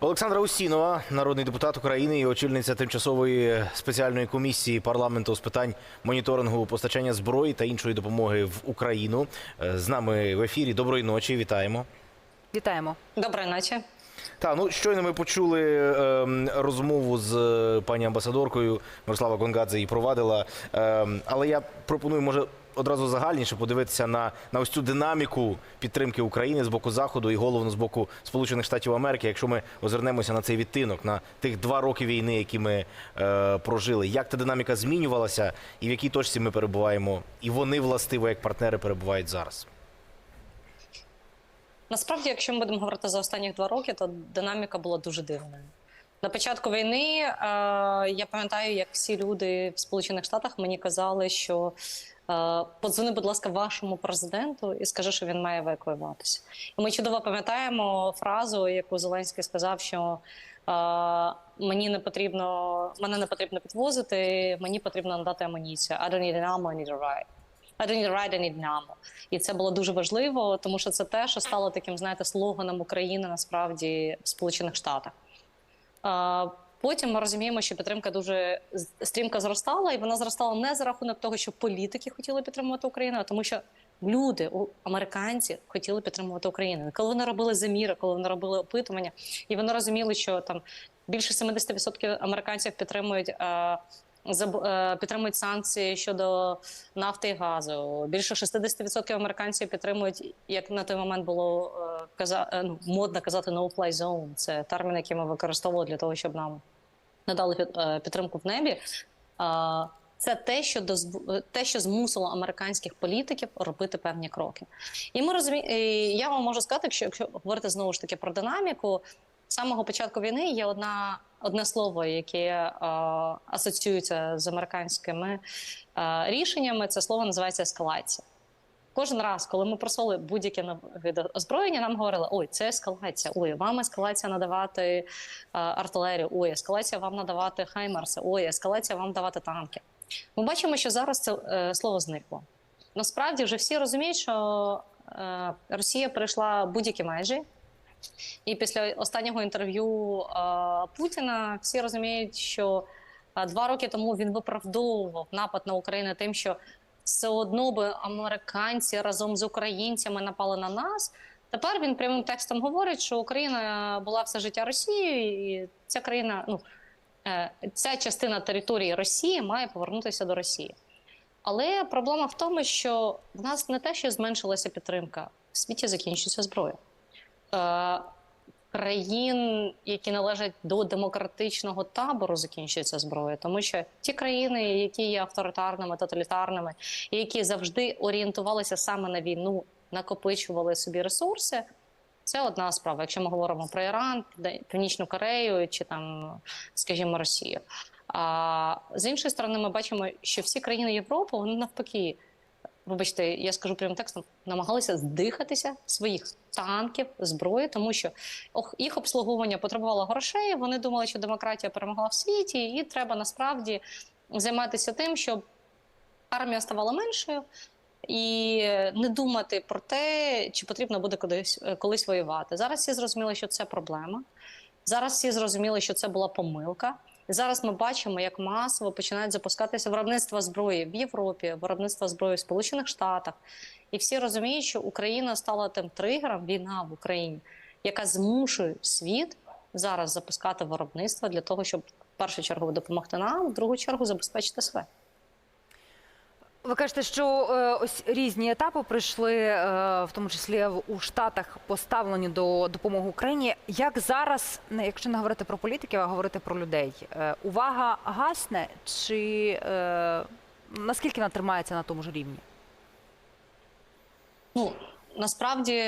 Олександра Устінова, народний депутат України і очільниця тимчасової спеціальної комісії парламенту з питань моніторингу постачання зброї та іншої допомоги в Україну. Е, З нами в ефірі. Доброї ночі. Вітаємо. Вітаємо. Доброї ночі. Та ну щойно ми почули ем, розмову з е, пані амбасадоркою Мирослава Гонгадзе і провадила. Ем, але я пропоную, може, одразу загальніше подивитися на, на ось цю динаміку підтримки України з боку заходу і головно з боку Сполучених Штатів Америки. Якщо ми озирнемося на цей відтинок, на тих два роки війни, які ми е, прожили, як та динаміка змінювалася, і в якій точці ми перебуваємо, і вони властиво як партнери перебувають зараз. Насправді, якщо ми будемо говорити за останні два роки, то динаміка була дуже дивною. На початку війни е, я пам'ятаю, як всі люди в Сполучених Штатах мені казали, що подзвони, будь ласка, вашому президенту і скажи, що він має евакуюватися. І ми чудово пам'ятаємо фразу, яку Зеленський сказав, що е, мені не потрібно, мене не потрібно підвозити, мені потрібно надати амуніцію. I don't need an ammo, I need a ride. I don't need a ride, I need an ammo. І це було дуже важливо, тому що це те, що стало таким, знаєте, слоганом України насправді в Сполучених Штатах. Потім ми розуміємо, що підтримка дуже стрімко зростала, і вона зростала не за рахунок того, що політики хотіли підтримувати Україну, а тому, що люди, американці, хотіли підтримувати Україну. Коли вони робили заміри, коли вони робили опитування, і вони розуміли, що там більше 70% американців підтримують. е, е, Підтримують санкції щодо нафти і газу. Більше 60% американців підтримують, як на той момент було е, каза, ну, модно казати no-fly zone. Це термін, який ми використовували для того, щоб нам надали е, підтримку в небі. Це те, що дозв... е, те, що змусило американських політиків робити певні кроки. І ми розумі... я вам можу сказати, якщо, якщо говорити знову ж таки про динаміку, з самого початку війни є одна одне слово, яке е, асоціюється з американськими е, рішеннями. Це слово називається ескалація. Кожен раз, коли ми просили будь-яке нов- види озброєння, нам говорили: ой, це ескалація, ой, вам ескалація надавати е, артилерію, ой, ескалація вам надавати хаймарси, ой, ескалація вам давати танки. Ми бачимо, що зараз це е, слово зникло. Насправді вже всі розуміють, що е, Росія прийшла будь-які межі. І після останнього інтерв'ю Путіна всі розуміють, що два роки тому він виправдовував напад на Україну тим, що все одно би американці разом з українцями напали на нас. Тепер він прямим текстом говорить, що Україна була все життя Росією, і ця країна, ну е, ця частина території Росії має повернутися до Росії. Але проблема в тому, що в нас не те, що зменшилася підтримка, в світі закінчується зброя. Країн, які належать до демократичного табору, закінчується зброя, тому що ті країни, які є авторитарними, тоталітарними, які завжди орієнтувалися саме на війну, накопичували собі ресурси. Це одна справа. Якщо ми говоримо про Іран, Північну Корею чи там, скажімо, Росію. А з іншої сторони, ми бачимо, що всі країни Європи вони навпаки вибачте, я скажу прямим текстом, намагалися здихатися своїх танків, зброї, тому що їх обслуговування потребувало грошей. Вони думали, що демократія перемогла в світі, і треба насправді займатися тим, щоб армія ставала меншою. І не думати про те, чи потрібно буде колись, колись воювати. Зараз всі зрозуміли, що це проблема. Зараз всі зрозуміли, що це була помилка. Зараз ми бачимо, як масово починають запускатися виробництва зброї в Європі, виробництва зброї в Сполучених Штатах. І всі розуміють, що Україна стала тим тригером, війна в Україні, яка змушує світ зараз запускати виробництво для того, щоб в першу чергу допомогти нам, в другу чергу забезпечити себе. Ви кажете, що е, ось різні етапи пройшли, е, в тому числі у Штатах, поставлені до допомоги Україні. Як зараз, не якщо не говорити про політиків, а говорити про людей, е, увага гасне чи е, наскільки вона тримається на тому ж рівні? Ну насправді,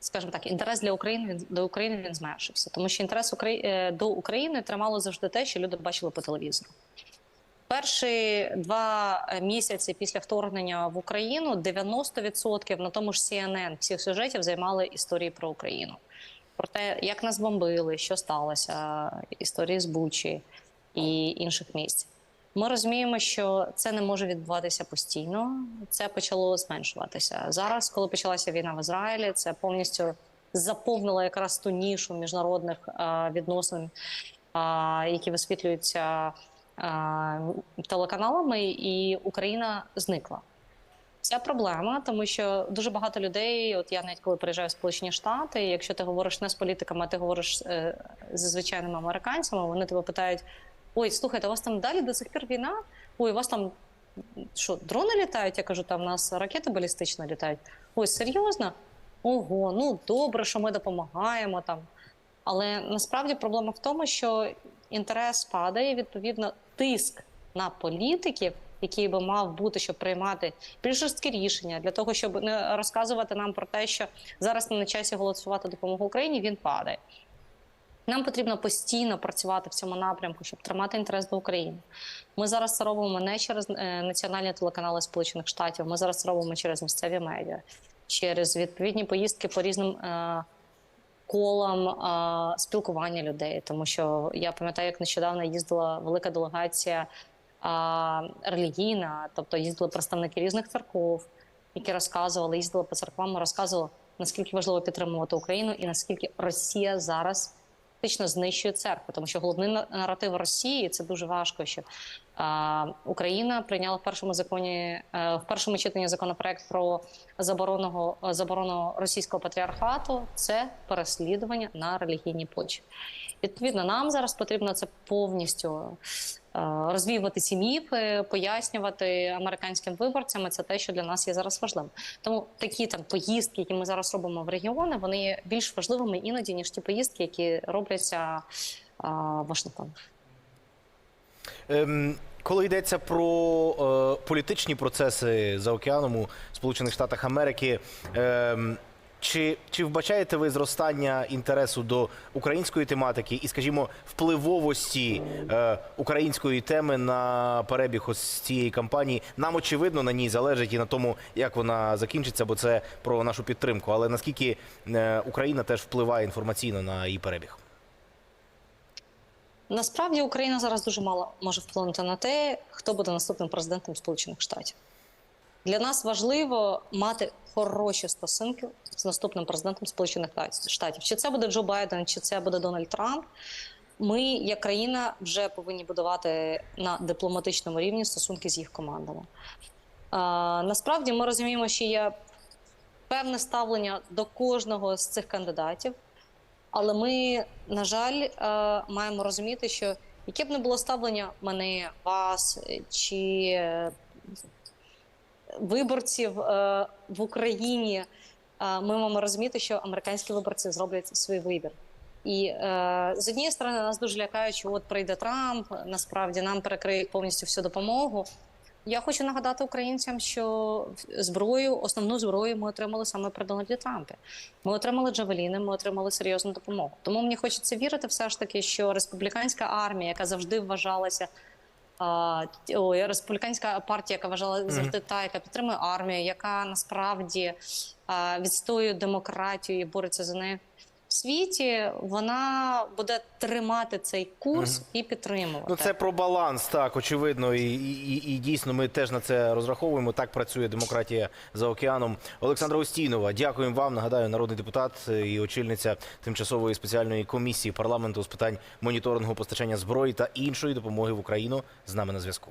скажімо так, інтерес для України він до України він зменшився, тому що інтерес Украї... е, до України тримало завжди те, що люди бачили по телевізору. Перші два місяці після вторгнення в Україну 90% на тому ж CNN всіх сюжетів займали історії про Україну. Про те, як нас бомбили, що сталося, історії з Бучі і інших місць. Ми розуміємо, що це не може відбуватися постійно. Це почало зменшуватися зараз, коли почалася війна в Ізраїлі. Це повністю заповнила якраз ту нішу міжнародних е, відносин, е, які висвітлюються телеканалами, і Україна зникла. Це проблема, тому що дуже багато людей, от я навіть коли приїжджаю в Сполучені Штати, якщо ти говориш не з політиками, а ти говориш е, зі звичайними американцями, вони тебе питають: ой, слухайте, у вас там далі до сих пір війна? Ой, у вас там що, дрони літають? Я кажу, там у нас ракети балістичні літають. Ой, серйозно? Ого, ну добре, що ми допомагаємо там. Але насправді проблема в тому, що інтерес падає, відповідно, тиск на політиків, який би мав бути, щоб приймати більш жорсткі рішення для того, щоб не розказувати нам про те, що зараз не на часі голосувати допомогу Україні, він падає. Нам потрібно постійно працювати в цьому напрямку, щоб тримати інтерес до України. Ми зараз це робимо не через е, національні телеканали Сполучених Штатів. Ми зараз це робимо через місцеві медіа, через відповідні поїздки по різним е, колам е, спілкування людей. Тому що я пам'ятаю, як нещодавно їздила велика делегація е, релігійна, тобто їздили представники різних церков, які розказували, їздили по церквам, розказували, наскільки важливо підтримувати Україну і наскільки Росія зараз фактично знищує церкву, тому що головний на- наратив Росії це дуже важко. Що а, Україна прийняла в першому законі е, в першому читанні законопроект про заборону, заборону російського патріархату. Це переслідування на релігійній почві. Відповідно, нам зараз потрібно це повністю е, розвіювати ці міфи, пояснювати американським виборцям. Це те, що для нас є зараз важливим. Тому такі там поїздки, які ми зараз робимо в регіони, вони є більш важливими іноді ніж ті поїздки, які робляться в Вашингтон. Ем, коли йдеться про е, політичні процеси за океаном у Сполучених Штатах Америки, ем, чи, чи вбачаєте ви зростання інтересу до української тематики і, скажімо, впливовості е, української теми на перебіг ось цієї кампанії? Нам очевидно на ній залежить і на тому, як вона закінчиться, бо це про нашу підтримку. Але наскільки е, Україна теж впливає інформаційно на її перебіг? Насправді Україна зараз дуже мало може вплинути на те, хто буде наступним президентом Сполучених Штатів. Для нас важливо мати хороші стосунки з наступним президентом Сполучених Штатів. Чи це буде Джо Байден, чи це буде Дональд Трамп. Ми, як країна, вже повинні будувати на дипломатичному рівні стосунки з їх командами. А, насправді ми розуміємо, що є певне ставлення до кожного з цих кандидатів. Але ми, на жаль, е, маємо розуміти, що яке б не було ставлення мене, вас чи е, виборців е, в Україні, ми маємо розуміти, що американські виборці зроблять свій вибір. І е, з однієї сторони нас дуже лякають, що от прийде Трамп, насправді нам перекриють повністю всю допомогу. Я хочу нагадати українцям, що зброю, основну зброю ми отримали саме при Дональді Трампі. Ми отримали Джавеліни, ми отримали серйозну допомогу. Тому мені хочеться вірити, все ж таки, що республіканська армія, яка завжди вважалася. Ой, республіканська партія, яка вважала завжди та, яка підтримує армію, яка насправді відстоює демократію і бореться за нею в світі, вона буде тримати цей курс і підтримувати. Ну, це про баланс, так, очевидно, і, і, і, і дійсно ми теж на це розраховуємо. Так працює демократія за океаном. Олександра Устійнова, дякуємо вам. Нагадаю, народний депутат і очільниця тимчасової спеціальної комісії парламенту з питань моніторингу постачання зброї та іншої допомоги в Україну з нами на зв'язку.